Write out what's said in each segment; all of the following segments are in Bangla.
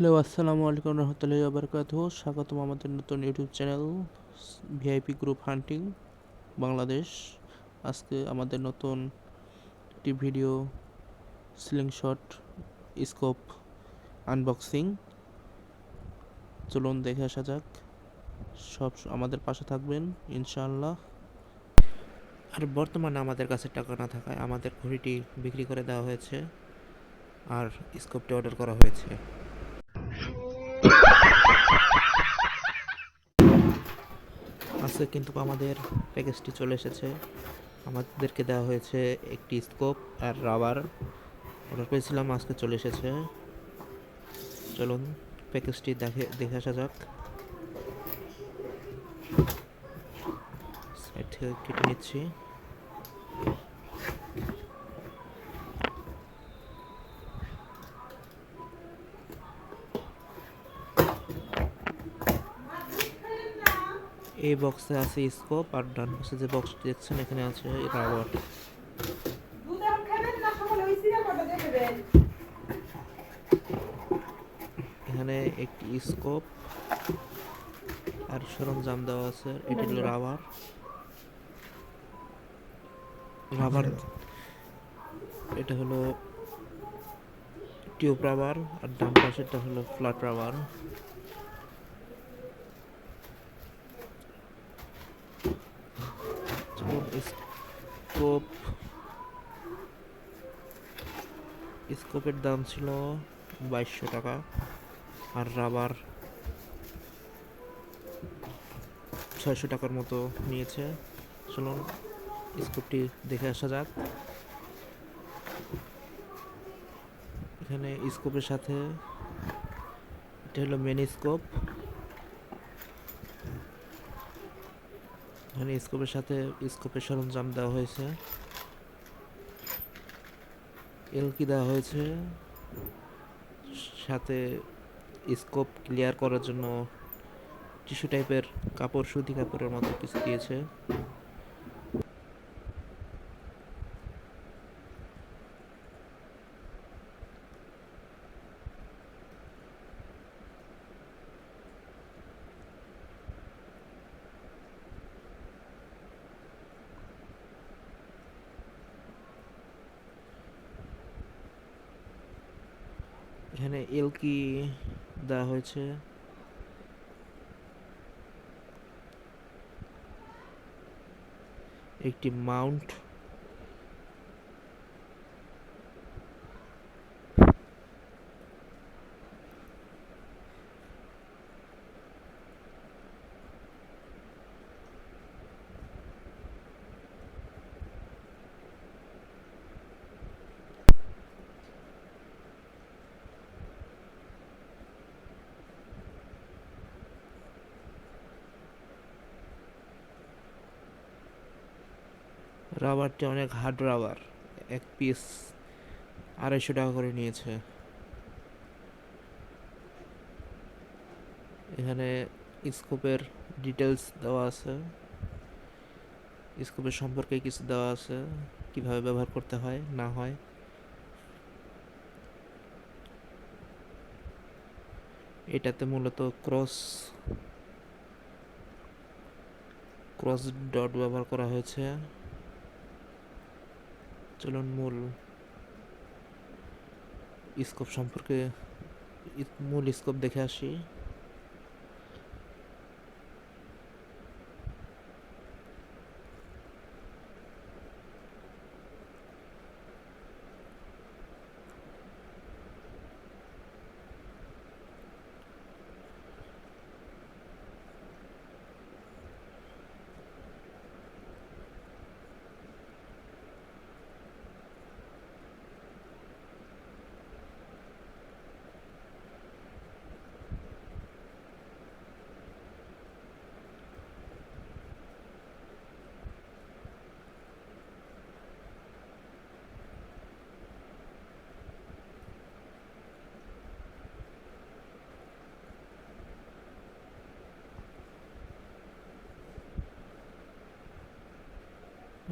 হ্যালো, আসসালামু আলাইকুম রহমতুল্লাহি আবরকাত স্বাগতম আমাদের নতুন YouTube channel, VIP group hunting, Bangladesh. আজকে আমাদের নতুন একটি video slingshot scope unboxing চলুন দেখে আসা যাক। সব আমাদের পাশে থাকবেন, ইনশাআল্লাহ। আর বর্তমানে আমাদের কাছে টাকা না থাকায় আমাদের ঘড়িটি বিক্রি করে দেওয়া হয়েছে, আর স্কোপটি অর্ডার করা হয়েছে। আজকে কিন্তু আমাদের প্যাকেজটি চলে এসেছে। আমাদেরকে দেওয়া হয়েছে একটি স্কোপ আর রাবার। অর্ডার করেছিলাম, আজকে চলে এসেছে। চলুন, প্যাকেজটি দেখে দেখে আসা যাক। সাইড থেকে কেটে নিচ্ছি। এই বক্সে আছে স্কোপ আর ডান পাশে যে বক্স দেখছেন এখানে আছে রাবার এখানে একটি স্কোপ আর সরঞ্জাম দেওয়া আছে এটি হলো রাবার রাবার এটা হলো টিউব রাবার আর ডান পাশেরটা হলো ফ্ল্যাট রাবার স্কোপ, স্কোপের দাম ছিল বাইশশো টাকা আর রাবার ছয়শো টাকার মতো নিয়েছে। চলুন স্কোপটি দেখে আসা যাক। এখানে স্কোপের সাথে এটা হলো মেন স্কোপ এখানে স্কোপের সাথে স্কোপের সরঞ্জাম দেওয়া হয়েছে। এলকি দেওয়া হয়েছে। সাথে স্কোপ ক্লিয়ার করার জন্য টিস্যু টাইপের কাপড়, সুতি কাপড়ের মতো কিছু দিয়েছে। এখানে এলকি দেওয়া হয়েছে। একটি মাউন্ট রাবারটি অনেক হার্ড রাবার এক পিস আড়াইশো টাকা করে নিয়েছে। এখানে স্কোপের ডিটেলস দেওয়া আছে। স্কোপের সম্পর্কে কিছু দেওয়া আছে, কীভাবে ব্যবহার করতে হয়, না হয়। এটাতে মূলত ক্রস ক্রস ডট ব্যবহার করা হয়েছে। চলুন মূল স্কোপ সম্পর্কে মূল স্কোপ দেখে আসি।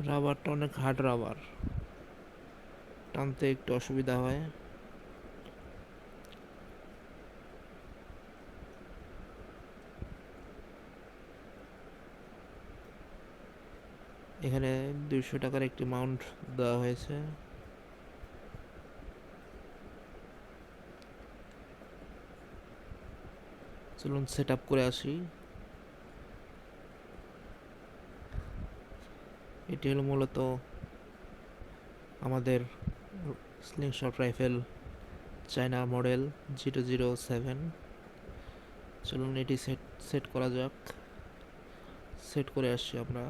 রাবারটা অনেক হার্ড রাবার। টানতে একটু অসুবিধা হয়। এখানে দুইশো টাকার একটি মাউন্ট দেওয়া হয়েছে। চলুন সেট আপ করে আসি। এটি হলো মূলত আমাদের slingshot rifle China model zero zero seven চলুন এটি সেট সেট করা যাক। সেট করে আসছি আমরা।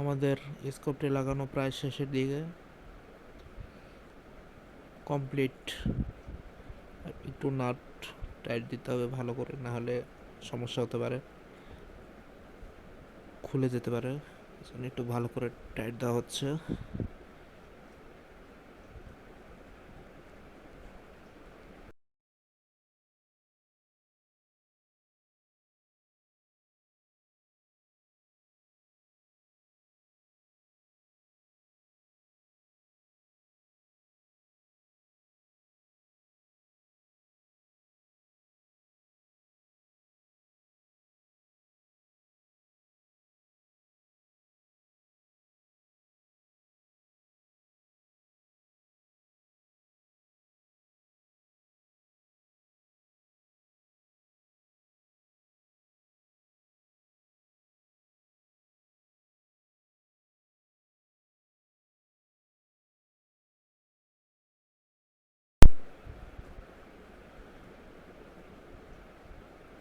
আমাদের স্কোপটি লাগানো প্রায় শেষের দিকে। কমপ্লিট একটু নাট টাইট দিতে হবে ভালো করে, না হলে সমস্যা হতে পারে। খুলে যেতে পারে। একটু ভালো করে টাইট দেওয়া হচ্ছে।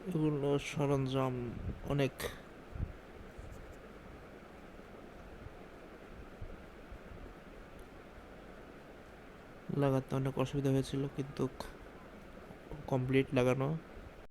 এগুলো সরঞ্জাম অনেক। লাগাতে অনেক অসুবিধা হয়েছিল কিন্তু কমপ্লিট লাগানো